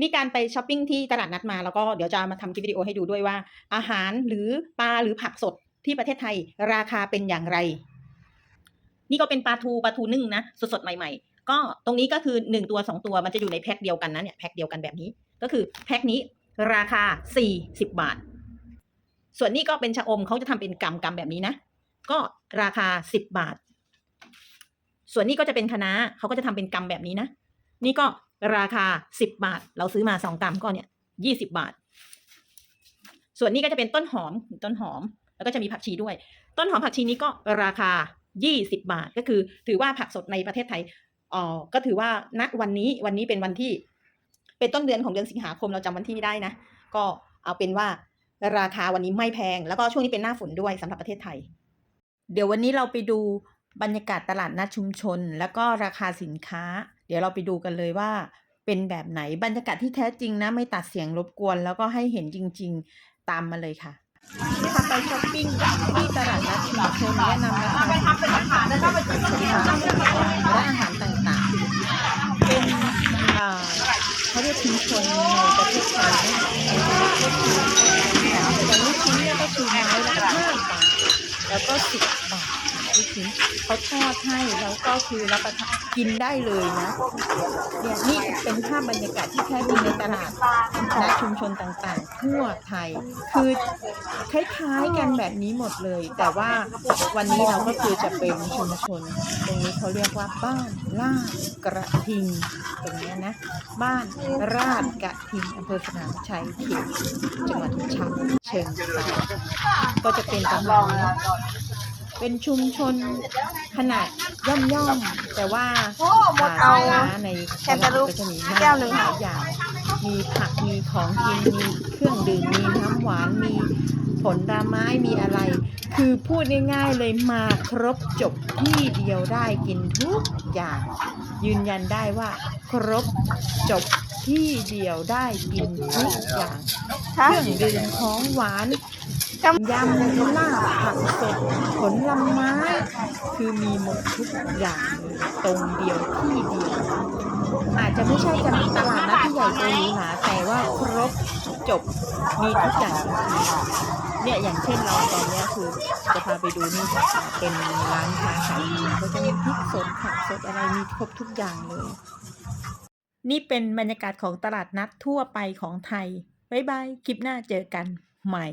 นี่การไปช้อปปิ้งที่ตลาดนัดมาแล้วก็เดี๋ยวจะมาทำคลิปวิดีโอให้ดูด้วยว่า อาหารหรือปลาหรือผักสดที่ประเทศไทยราคาเป็นอย่างไร นี่ก็เป็นปลาทูปลาทูนึ่งนะสดๆใหม่ ๆ ก็ตรงนี้ก็คือหนึ่งตัวสองตัวมันจะอยู่ในแพ็คเดียวกันนะเนี่ยแพ็คเดียวกันแบบนี้ ก็คือแพ็คนี้ราคาสี่สิบบาท ส่วนนี้ก็เป็นชะอมเขาจะทำเป็นกำกำแบบนี้นะ ก็ราคาสิบบาท ส่วนนี้ก็จะเป็นคะน้าเขาก็จะทำเป็นกำแบบนี้นะ นี่ก็ ราคาสิบบาท เราซื้อมาสองกำก็เนี่ยยี่สิบาท ส่วนนี้ก็จะเป็นต้นหอมต้นหอม แล้วก็จะมีผักชีด้วย ต้นหอมผักชีนี้ก็ราคายี่สิบาท ก็คือถือว่าผักสดในประเทศไทยอ๋อก็ถือว่าณวันนี้วันนี้เป็นวันที่ เป็นต้นเดือนของเดือนสิงหาคมเราจำวันที่ไม่ได้นะ ก็เอาเป็นว่าราคาวันนี้ไม่แพง แล้วก็ช่วงนี้เป็นหน้าฝนด้วยสำหรับประเทศไทย เดี๋ยววันนี้เราไปดูบรรยากาศตลาดนัดชุมชน แล้วก็ราคาสินค้า เดี๋ยวเราไปดูกันเลยว่าเป็นแบบไหนบรรยากาศที่แท้จริงนะ ไม่ตัดเสียงรบกวน แล้วก็ให้เห็นจริง ๆ ตามมาเลยค่ะที่พาไปช้อปปิ้งที่ตลาดนัดชุมชนแนะนำราคาสินค้าและอาหารต่างๆ เป็นเขาเรียกชุมชนในประเทศไทยอย่ลูกชิ้นเนี่ยก็คือไม้ละห้าบาทแล้วก็สิบบาท ชิ้นเขาทอดให้แล้วก็คือรับประทานกินได้เลยนะเนี่ยนี่เป็นภาพบรรยากาศที่แท้จริงในตลาดและชุมชนต่างๆ ทั่วไทย คือคล้ายๆกันแบบนี้หมดเลย แต่ว่าวันนี้เราก็คือจะเป็นชุมชน ตรงนี้เขาเรียกว่าบ้านลาดกระทิงตรงนี้นะ บ้านราดกระทิงอำเภอสนามชัยเขตจังหวัดฉะเชิงเทราก็จะเป็นประมาน เป็นชุมชนขนาดย่อมย่อมๆแต่ว่าอ่าสินค้าในตลาดก็จะมีมากหลายอย่าง มีผักมีของกินมีเครื่องดื่มมีน้ำหวานมีผลไม้มีอะไร คือพูดง่ายๆเลยมาครบจบที่เดียวได้กินทุกอย่าง ยืนยันได้ว่า ครบจบที่เดียวได้กินทุกอย่าง เครื่องดื่มของหวาน ยำลาบผักสดผลไม้ คือมีหมดทุกอย่างตรงเดียวที่เดียว อาจจะไม่ใช่จะมีตลาดนัดที่ใหญ่โตหรูหราแต่ว่าครบจบมีทุกอย่างเนี่ยอย่างเช่นเราตอนนี้คือจะพาไปดูนี่เป็นร้านค้าขายดีก็จะมีพริกสดผักสดอะไรมีครบทุกอย่างเลย นี่เป็นบรรยากาศของตลาดนัดทั่วไปของไทยบ๊ายบาย คลิปหน้าเจอกันใหม่